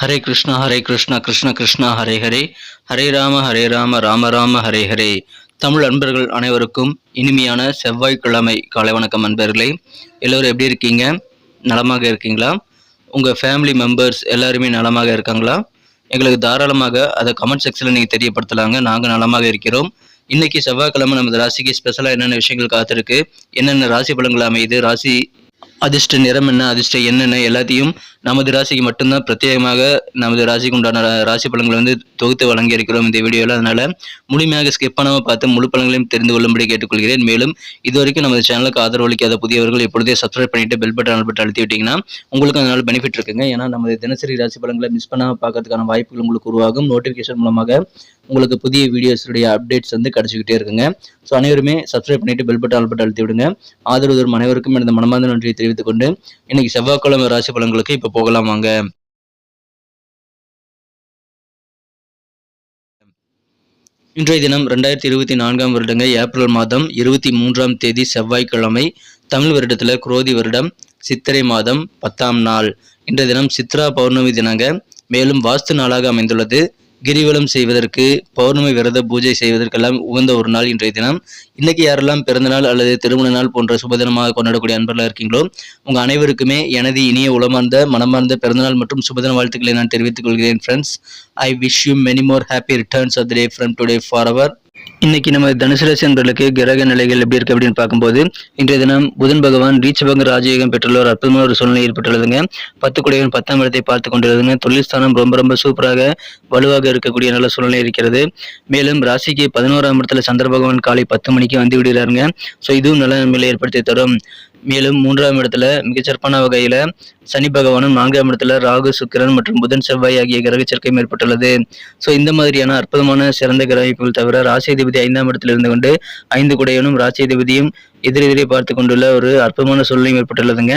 ஹரே கிருஷ்ணா ஹரே கிருஷ்ணா கிருஷ்ண கிருஷ்ணா ஹரே ஹரே. ஹரே ராம ஹரே ராம ராம ராம ஹரே ஹரே. தமிழ் அன்பர்கள் அனைவருக்கும் இனிமையான செவ்வாய்க்கிழமை காலை வணக்கம் அன்பர்களே. எல்லோரும் எப்படி இருக்கீங்க? நலமாக இருக்கீங்களா? உங்கள் ஃபேமிலி மெம்பர்ஸ் எல்லாருமே நலமாக இருக்காங்களா? எங்களுக்கு தாராளமாக அதை கமெண்ட் செக்ஷனில் நீங்கள் தெரியப்படுத்தலாங்க. நாங்கள் நலமாக இருக்கிறோம். இன்னைக்கு செவ்வாய்க்கிழமை நமது ராசிக்கு ஸ்பெஷலாக என்னென்ன விஷயங்கள் காத்திருக்கு? என்னென்ன ராசி பலன்கள் அமையுது? ராசி அதிர்ஷ்ட நிறம் என்ன? அதிர்ஷ்ட என்னென்ன எல்லாத்தையும் நமது ராசிக்கு மட்டும்தான் பிரத்யேகமாக நமது ராசிக்கு உண்டான ரா- ராசி பலன்களை வந்து தொகுத்து வழங்கி இருக்கிறோம் இந்த வீடியோவில். அதனால் முழுமையாக ஸ்கிப் பண்ணாமல் பார்த்து முழு பலன்களையும் தெரிந்து கொள்ளும்படி கேட்டுக்கொள்கிறேன். மேலும் இதுவரைக்கும் நமது சேனலுக்கு ஆதரவு அளிக்காத புதியவர்கள் எப்பொழுதே சப்ஸ்கிரைப் பண்ணிட்டு பெல் பட்டன் பட்டன் அழுத்தி விட்டீங்கன்னா உங்களுக்கு அதனால் பெனிஃபிட் இருக்குங்க. ஏன்னா நமது தினசரி ராசி பலன்களை மிஸ் பண்ணாமல் பார்க்கறதுக்கான வாய்ப்புகள் உங்களுக்கு உருவாகும். நோட்டிஃபிகேஷன் மூலமாக உங்களுக்கு புதிய வீடியோஸுடைய அப்டேட்ஸ் வந்து கிடைச்சிக்கிட்டே இருக்குங்க. ஸோ அனைவருமே சப்ஸ்கிரைப் பண்ணிட்டு பெல் பட்டன் பட்டன் அழுத்தி விடுங்க. ஆதரவு அனைவருக்கும் எனது மனமார்ந்த நன்றியை தெரிவித்துக் கொண்டு இன்னைக்கு செவ்வாய்க்கிழமை ராசி பலன்களுக்கு இப்போ போகலாம் வாங்க. இன்றைய தினம் ரெண்டாயிரத்தி இருபத்தி நான்காம் வருடங்க ஏப்ரல் மாதம் இருபத்தி மூன்றாம் தேதி செவ்வாய்க்கிழமை தமிழ் வருடத்தில் குரோதி வருடம் சித்திரை மாதம் பத்தாம் நாள். இன்றைய தினம் சித்ரா பௌர்ணமி தினங்க மேலும் வாஸ்து நாளாக அமைந்துள்ளது. கிரிவலம் செய்வதற்கு பௌர்ணமி விரத பூஜை செய்வதற்கெல்லாம் உகந்த ஒரு நாள் இன்றைய தினம். இன்னைக்கு யாரெல்லாம் பிறந்தநாள் அல்லது திருமண நாள் போன்ற சுபதினமாக கொண்டாடக்கூடிய அன்பர்களாக இருக்கீங்களோ உங்க அனைவருக்குமே எனது இனிய உளமார்ந்த மனமார்ந்த பிறந்தநாள் மற்றும் சுபதின வாழ்த்துக்களை நான் தெரிவித்துக் கொள்கிறேன் friends I wish you many more happy returns of the day from today for our இன்னைக்கு நம்ம தனுசு ராசி அன்பர்களுக்கு கிரக நிலைகள் எப்படி இருக்கு அப்படின்னு பார்க்கும்போது இன்றைய தினம் புதன் பகவான் ரீச்சபங்க ராஜயோகம் பெற்றுள்ள ஒரு அற்புதமான ஒரு சூழ்நிலை ஏற்பட்டுள்ளதுங்க. பத்து குடைகள் பத்தாம் இடத்தை பார்த்து கொண்டிருந்ததுங்க தொழில் ஸ்தானம் ரொம்ப ரொம்ப சூப்பராக வலுவாக இருக்கக்கூடிய நல்ல சூழ்நிலை இருக்கிறது. மேலும் ராசிக்கு பதினோராம் இடத்துல சந்திர பகவான் காலை பத்து மணிக்கு வந்து விடுகிறாருங்க. ஸோ இதுவும் நல்ல நன்மைகளை ஏற்படுத்தி தரும். மேலும் மூன்றாம் இடத்துல மிகச்சிறப்பான வகையில சனி பகவானும் நான்காம் இடத்துல ராகு சுக்கிரன் மற்றும் புதன் செவ்வாய் ஆகிய கிரக சேர்க்கையும் ஏற்பட்டுள்ளது ஸோ இந்த மாதிரியான அற்புதமான சிறந்த கிரகிப்புகள் தவிர ராசிதிபதி ஐந்தாம் இடத்தில் இருந்து கொண்டு ஐந்து குடையனும் ராசிதிபதியும் எதிரெதிரே பார்த்து கொண்டுள்ள ஒரு அற்புதமான சூழ்நிலையும் ஏற்பட்டுள்ளதுங்க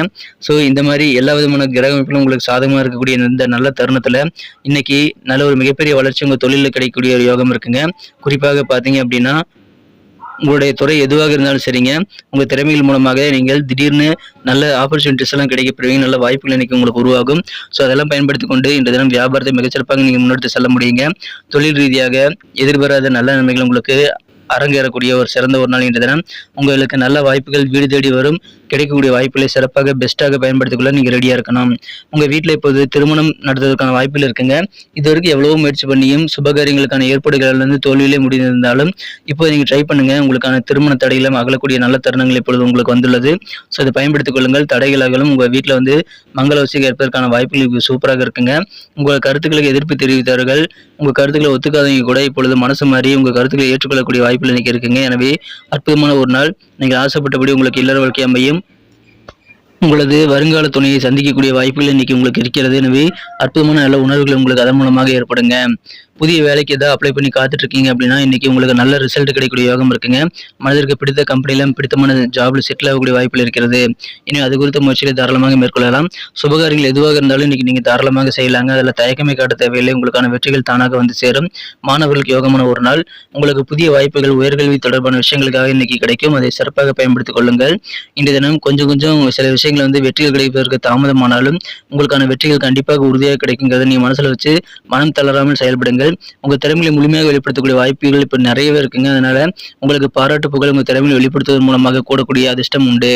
ஸோ இந்த மாதிரி எல்லா விதமான கிரக அமைப்பிலும் உங்களுக்கு சாதகமாக இருக்கக்கூடிய இந்த நல்ல தருணத்தில் இன்னைக்கு நல்ல ஒரு மிகப்பெரிய வளர்ச்சி உங்கள் தொழிலில் கிடைக்கக்கூடிய ஒரு யோகம் இருக்குங்க. குறிப்பாக பார்த்தீங்க அப்படின்னா உங்களுடைய துறை எதுவாக இருந்தாலும் சரிங்க. உங்கள் திறமைகள் மூலமாக நீங்கள் திடீர்னு நல்ல ஆப்பர்ச்சுனிட்டிஸ் எல்லாம் கிடைக்கப்படுவீங்க நல்ல வாய்ப்புகள் இன்னைக்கு உங்களுக்கு உருவாகும். ஸோ அதெல்லாம் பயன்படுத்தி கொண்டு இந்த தினம் வியாபாரத்தை மிகச்சிறப்பாக நீங்கள் முன்னெடுத்து செல்ல முடியுங்க. தொழில் ரீதியாக எதிர்பாராத நல்ல நன்மைகள் உங்களுக்கு அரங்கேறக்கூடிய ஒரு சிறந்த ஒரு நாள் இன்றைய தினம். உங்களுக்கு நல்ல வாய்ப்புகள் வீடு தேடி வரும். கிடைக்கக்கூடிய வாய்ப்புகளை சிறப்பாக பெஸ்ட்டாக பயன்படுத்திக் கொள்ள நீங்கள் ரெடியாக இருக்கணும். உங்கள் வீட்டில் இப்போது திருமணம் நடத்துவதற்கான வாய்ப்புகள் இருக்குங்க. இது வரைக்கும் எவ்வளவோ முயற்சி பண்ணியும் சுபகாரியங்களுக்கான ஏற்பாடுகள் வந்து தோல்வியிலே முடிந்திருந்தாலும் இப்போ நீங்கள் ட்ரை பண்ணுங்கள் உங்களுக்கான திருமண தடைகளும் அகலக்கூடிய நல்ல தருணங்கள் இப்பொழுது உங்களுக்கு வந்துள்ளது. ஸோ இதை பயன்படுத்திக் கொள்ளுங்கள். தடைகளாகலும் உங்கள் வீட்டில் வந்து மங்கள வசிக்க ஏற்பதற்கான வாய்ப்புகள் சூப்பராக இருக்குங்க. உங்கள் கருத்துக்களுக்கு எதிர்ப்பு தெரிவித்தார்கள். உங்கள் கருத்துக்களை ஒத்துக்காதவங்க கூட இப்பொழுது மனசு மாறி உங்கள் கருத்துக்களை ஏற்றுக்கொள்ளக்கூடிய வாய்ப்புகள் இன்னைக்கு இருக்குங்க. எனவே அற்புதமான ஒரு நாள். நீங்கள் ஆசைப்பட்டபடி உங்களுக்கு இல்லற வாழ்க்கை அமையும். உங்களது வருங்கால துணையை சந்திக்கக்கூடிய வாய்ப்புகள் இன்னைக்கு உங்களுக்கு இருக்கிறது. எனவே அற்புதமான நல்ல உணர்வுகள் உங்களுக்கு அதன் மூலமாக ஏற்படுங்க. புதிய வேலைக்கு ஏதாவது அப்ளை பண்ணி காத்துட்டு இருக்கீங்க அப்படின்னா இன்னைக்கு உங்களுக்கு நல்ல ரிசல்ட் கிடைக்கக்கூடிய யோகம் இருக்குங்க. மனதிற்கு பிடித்த கம்பெனியிலும் பிடித்தமான ஜாப்ல செட்டில் ஆகக்கூடிய வாய்ப்பில் இருக்கிறது. இனி அது குறித்த முயற்சிகளை தாராளமாக மேற்கொள்ளலாம். சுபகாரியங்கள் எதுவாக இருந்தாலும் இன்னைக்கு நீங்க தாராளமாக செய்யலாங்க. அதில் தயக்கமே காட்ட தேவையில்லை. உங்களுக்கான வெற்றிகள் தானாக வந்து சேரும். மாணவர்களுக்கு யோகமான ஒரு நாள். உங்களுக்கு புதிய வாய்ப்புகள் உயர்கல்வி தொடர்பான விஷயங்களுக்காக இன்னைக்கு கிடைக்கும். அதை சிறப்பாக பயன்படுத்திக் கொள்ளுங்கள். இன்றைய தினம் கொஞ்சம் கொஞ்சம் சில விஷயங்கள் வந்து வெற்றிகள் கிடைப்பதற்கு தாமதமானாலும் உங்களுக்கான வெற்றிகள் கண்டிப்பாக உறுதியாக கிடைக்குங்கிறத நீங்க மனசுல வச்சு மனம் தளராமல் நீங்கள் உங்க திறமைகளை முழுமையாக வெளிப்படுத்தக்கூடிய வாய்ப்புகள் இப்போ நிறையவே இருக்குங்க. அதனால உங்களுக்கு பாராட்டு புகழ் உங்கள் திறமையை வெளிப்படுத்துவதன் மூலமாக கூடக்கூடிய அதிர்ஷ்டம் உண்டு.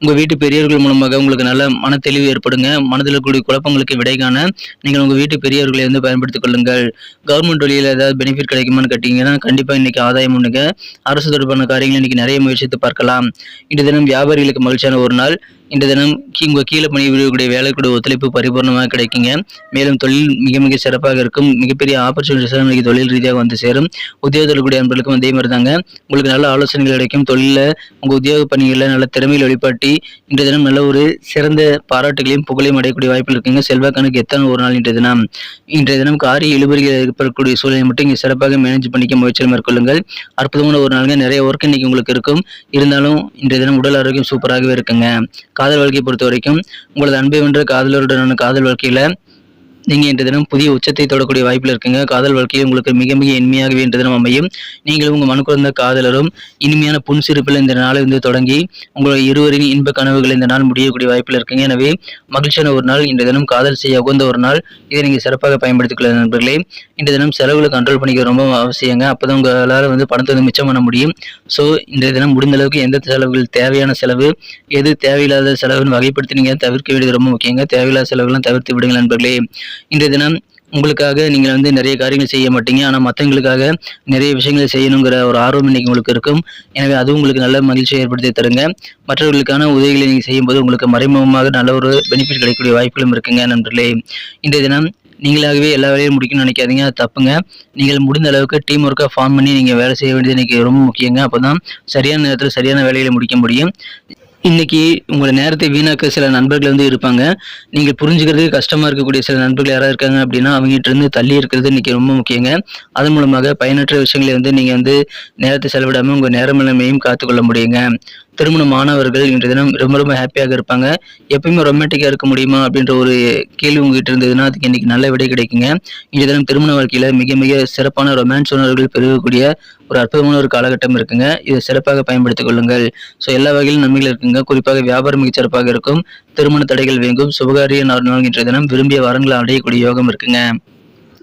உங்க வீட்டு பெரியவர்கள் மூலமாக உங்களுக்கு நல்ல மன தெளிவு ஏற்படுங்க. மனதில் இருக்கக்கூடிய குழப்பங்களுக்கு விடை காண நீங்கள் உங்க வீட்டு பெரியவர்களை வந்து பயன்படுத்திக் கொள்ளுங்கள். கவர்மெண்ட் வழியில் ஏதாவது பெனிஃபிட் கிடைக்குமான்னு கேட்டீங்கன்னா கண்டிப்பாக இன்னைக்கு ஆதாயம் உண்டுங்க. அரசு தொடர்பான காரியங்களை இன்னைக்கு நிறைய முயற்சித்து பார்க்கலாம். இன்று தினம் வியாபாரிகளுக்கு மகிழ்ச்சியான ஒரு நாள். இன்று தினம் கீ- கீழே பணிபுரியக்கூடிய வேலைக்குடைய ஒத்துழைப்பு பரிபூர்ணமாக கிடைக்குங்க. மேலும் தொழில் மிக மிக சிறப்பாக இருக்கும். மிகப்பெரிய ஆப்பர்ச்சுனிட்டிஸ் இன்னைக்கு தொழில் ரீதியாக வந்து சேரும். உத்தியோகத்தில் கூடிய நண்பர்களுக்கும் அதே மாதிரி தாங்க உங்களுக்கு நல்ல ஆலோசனைகள் கிடைக்கும். தொழிலில் உங்கள் உத்தியோக பணிகளில் நல்ல திறமையில் வெளிப்பாட்டி இன்றைய தினம் நல்ல ஒரு சிறந்த பாராட்டுகளையும் புகழையும் அடையக்கூடிய வாய்ப்புகள் இருக்குங்க. செல்வாக்கனுக்கு எத்தனை ஒரு நாள் இன்றைய தினம்? இன்றைய தினம் காரிய இழுபறிகள் ஏற்படக்கூடிய சூழலை மட்டும் இங்கே சிறப்பாக மேனேஜ் பண்ணிக்க முயற்சியில் மேற்கொள்ளுங்கள். அற்புதமான ஒரு நாளுங்க. நிறைய ஒர்க் இன்னைக்கு உங்களுக்கு இருக்கும். இருந்தாலும் இன்றைய தினம் உடல் ஆரோக்கியம் சூப்பராகவே இருக்குங்க. காதல் வாழ்க்கையை பொறுத்த வரைக்கும் உங்களது அன்பை வென்ற காதலருடனான காதல் வாழ்க்கையில நீங்கள் இன்று தினம் புதிய உச்சத்தை தொடக்கூடிய வாய்ப்பில் இருக்குங்க. காதல் வாழ்க்கையில் உங்களுக்கு மிக மிக இனிமையாகவே இன்று தினம் அமையும். நீங்கள் உங்கள் மனக்குறந்த காதலரும் இனிமையான புன்சிரிப்பில் இந்த நாளை வந்து தொடங்கி உங்களுடைய இருவரின் இன்ப கனவுகள் இந்த நாள் முடியக்கூடிய வாய்ப்பில் இருக்குங்க. எனவே மகிழ்ச்சியான ஒரு நாள் இன்று தினம் காதல் செய்ய உகந்த ஒரு நாள். இதை நீங்கள் சிறப்பாக பயன்படுத்திக் கொள்ள நண்பர்களே இன்று தினம் செலவுகளை கண்ட்ரோல் பண்ணிக்க ரொம்ப அவசியங்க. அப்போ தான் உங்களால் வந்து பணத்தை வந்து மிச்சம் பண்ண முடியும். ஸோ இன்றைய தினம் முடிந்த அளவுக்கு எந்த செலவுகள் தேவையான செலவு எது தேவையில்லாத செலவுன்னு வகைப்படுத்தி நீங்கள் தவிர்க்க வேண்டியது ரொம்ப முக்கியங்க. தேவையில்லாத செலவுகள்லாம் தவிர்த்து விடுங்கள் நண்பர்களே. இன்றைய தினம் உங்களுக்காக நீங்கள் வந்து நிறைய காரியங்கள் செய்ய மாட்டீங்க. ஆனால் மற்றவங்களுக்காக நிறைய விஷயங்களை செய்யணுங்கிற ஒரு ஆர்வம் இன்னைக்கு உங்களுக்கு இருக்கும். எனவே அது உங்களுக்கு நல்ல மகிழ்ச்சியை ஏற்படுத்தி தருங்க. மற்றவர்களுக்கான உதவிகளை நீங்கள் செய்யும்போது உங்களுக்கு மறைமுகமாக நல்ல ஒரு பெனிஃபிட் கிடைக்கக்கூடிய வாய்ப்புகளும் இருக்குங்க. நண்பர்களே இன்றைய தினம் நீங்களாகவே எல்லா வேலையும் முடிக்கணும்னு நினைக்காதீங்க. அது தப்புங்க. நீங்கள் முடிந்த அளவுக்கு டீம் ஒர்க்காக ஃபார்ம் பண்ணி நீங்கள் வேலை செய்ய வேண்டியது இன்னைக்கு ரொம்ப முக்கியங்க. அப்போ தான் சரியான நேரத்தில் சரியான வேலைகளை முடிக்க முடியும். இன்னைக்கு உங்களோட நேரத்தை வீணாக்க சில நண்பர்கள் வந்து இருப்பாங்க. நீங்கள் புரிஞ்சுக்கிறது கஷ்டமாக இருக்கக்கூடிய சில நண்பர்கள் யாராவது இருக்காங்க அப்படின்னா அவங்ககிட்ட இருந்து தள்ளி இருக்கிறது இன்னைக்கு ரொம்ப முக்கியங்க. அதன் மூலமாக பயனற்ற விஷயங்களை வந்து நீங்கள் வந்து நேரத்தை செலவிடாமல் உங்கள் நேரமின்மையும் காத்துக்கொள்ள முடியுங்க. திருமண மாணவர்கள் இன்றைய தினம் ரொம்ப ரொம்ப ஹாப்பியாக இருப்பாங்க. எப்பயுமே ரொமான்டிக்காக இருக்க முடியுமா அப்படின்ற ஒரு கேள்வி உங்ககிட்ட இருந்ததுன்னா அதுக்கு இன்னைக்கு நல்ல விடை கிடைக்குங்க. இன்றைய தினம் திருமண வாழ்க்கையில் மிக மிக சிறப்பான ரொமான்ஸ் உணர்வுகள் பெருகக்கூடிய ஒரு அற்புதமான ஒரு காலகட்டம் இருக்குங்க. இதை சிறப்பாக பயன்படுத்திக் கொள்ளுங்கள். ஸோ எல்லா வகையிலும் நன்மைகள் இருக்குங்க. குறிப்பாக வியாபாரம் மிக சிறப்பாக இருக்கும். திருமண தடைகள் வேங்கும். சுபகாரிய நாள் இன்றைய தினம் விரும்பிய வரங்களை அடையக்கூடிய யோகம் இருக்குங்க.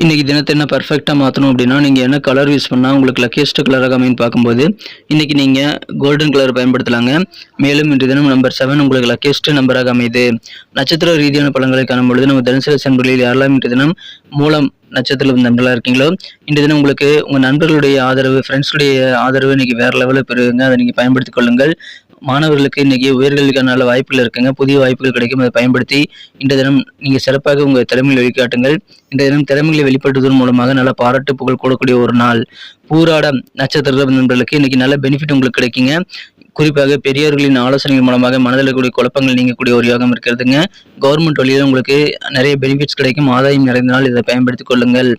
இன்றைக்கி தினத்தை என்ன பர்ஃபெக்டாக மாற்றணும் அப்படின்னா நீங்கள் என்ன கலர் யூஸ் பண்ணால் உங்களுக்கு லக்கியஸ்ட் கலராக அமைன்னு பார்க்கும்போது இன்றைக்கி நீங்கள் கோல்டன் கலர் பயன்படுத்தலாங்க. மேலும் இன்று தினம் நம்பர் செவன் உங்களுக்கு லக்கியஸ்ட் நம்பராக அமையுது. நட்சத்திர ரீதியான பழங்களை காணும்பொழுது நம்ம தினசரி சென்பர்களில் யாரெல்லாம் இன்று தினம் மூலம் நட்சத்திரம் நண்பர்களாக இருக்கீங்களோ இன்று தினம் உங்களுக்கு உங்கள் நண்பர்களுடைய ஆதரவு ஃப்ரெண்ட்ஸுடைய ஆதரவு இன்றைக்கி வேறு லெவலில் பெறுவீங்க அதை நீங்கள் பயன்படுத்திக் கொள்ளுங்கள். மாணவர்களுக்கு இன்றைக்கி உயர்கல்விக்கான வாய்ப்புகள் இருக்குங்க. புதிய வாய்ப்புகள் கிடைக்கும். அதை பயன்படுத்தி இன்றைய தினம் நீங்கள் சிறப்பாக உங்கள் திறமையை வெளிக்காட்டுங்கள். இன்றைய தினம் திறமைகளை வெளிப்படுத்துவதன் மூலமாக நல்ல பாராட்டு புகழ் கூடக்கூடிய ஒரு நாள். பூராடம் நட்சத்திர நண்பர்களுக்கு இன்றைக்கி நல்ல பெனிஃபிட் உங்களுக்கு கிடைக்குங்க. குறிப்பாக பெரியவர்களின் ஆலோசனைகள் மூலமாக மனதில் இருக்கக்கூடிய குழப்பங்கள் நீங்கக்கூடிய ஒரு யோகம் இருக்கிறதுங்க. கவர்மெண்ட் வழியில் உங்களுக்கு நிறைய பெனிஃபிட்ஸ் கிடைக்கும். ஆதாயம் நிறைந்த நாள். இதை பயன்படுத்திக் கொள்ளுங்கள்.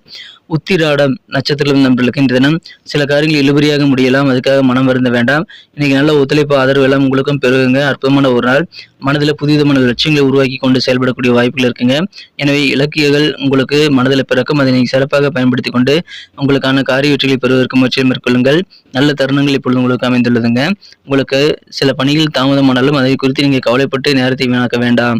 உத்திராடம் நட்சத்திரம் நண்பர்களுக்கு இந்த தினம் சில காரியங்கள் இழுபறியாக முடியலாம். அதுக்காக மனம் வருந்த வேண்டாம். இன்னைக்கு நல்ல ஒத்துழைப்பு ஆதரவு எல்லாம் உங்களுக்கும் பெருகுங்க. அற்புதமான ஒரு நாள். மனதில் புதிதமான லட்சியங்களை உருவாக்கி கொண்டு செயல்படக்கூடிய வாய்ப்புகள் இருக்குங்க. எனவே இலக்கியங்கள் உங்களுக்கு மனதில் பிறக்கும். அதை நீங்கள் சிறப்பாக பயன்படுத்தி கொண்டு உங்களுக்கான காரிய வெற்றிகளை பெறுவதற்கு முயற்சியை மேற்கொள்ளுங்கள். நல்ல தருணங்கள் இப்பொழுது உங்களுக்கு அமைந்துள்ளதுங்க. உங்களுக்கு சில பணிகள் தாமதமானாலும் அதை குறித்து நீங்கள் கவலைப்பட்டு நேரத்தை வீணாக்க வேண்டாம்.